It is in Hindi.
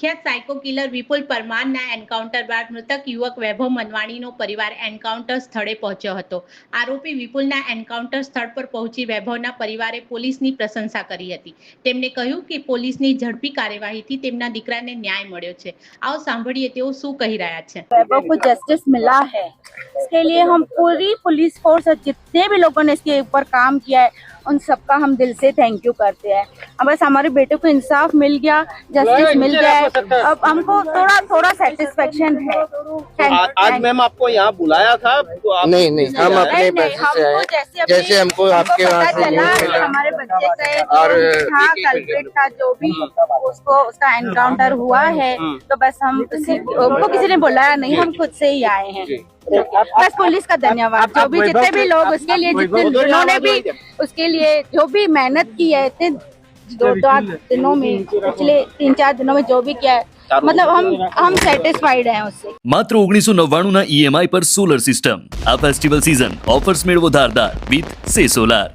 કુખ્યાત સાયકો કિલર વિપુલ પરમારના એન્કાઉન્ટર બાદ મૃતક યુવક વૈભવ મનવાણીનો પરિવાર એન્કાઉન્ટર સ્થળે પહોંચ્યો હતો આરોપી વિપુલના એન્કાઉન્ટર સ્થળ પર પહોંચી વૈભવના પરિવારે પોલીસની પ્રશંસા કરી હતી તેમણે કહ્યું કે પોલીસની ઝડપી કાર્યવાહીથી તેમના દીકરાને ન્યાય મળ્યો છે આવો સાંભળીએ તેઓ શું કહી રહ્યા છે वैभव को जस्टिस मिला है इसके लिए हम पूरी पुलिस फोर्स और जितने भी लोगों ने इसके ऊपर काम किया है उन सबका हम दिल से थैंक यू करते हैं। अब बस हमारे बेटे को इंसाफ मिल गया जस्टिस मिल गया। है। अब हमको थोड़ा थोड़ा सेटिस्फेक्शन है। आज मैम आपको यहाँ बुलाया था तो आप नहीं नहीं हम अपने पैसे से आए जैसे हमको आपके वहाँ से हमारे बच्चे से और जो था एक- एक था जो भी उसको उसका एनकाउंटर हुआ है तो बस हम उसी उनको किसी ने बुलाया नहीं हम खुद से ही आए हैं। बस पुलिस का धन्यवाद जो भी जितने भी लोग उसके लिए जितने जिन्होंने भी उसके लिए जो भी मेहनत की है इतने दो चार दिनों में पिछले तीन चार दिनों में जो भी किया है मतलब हम हम सेटिस्फाइड हैं उससे માત્ર ઓગણીસો નવ્વાણુંના ઈએમઆઈ પર સોલર સિસ્ટમ આ ફેસ્ટિવલ સિઝન ઓફર્સ મેળવો ધારદાર વિથ સે સોલાર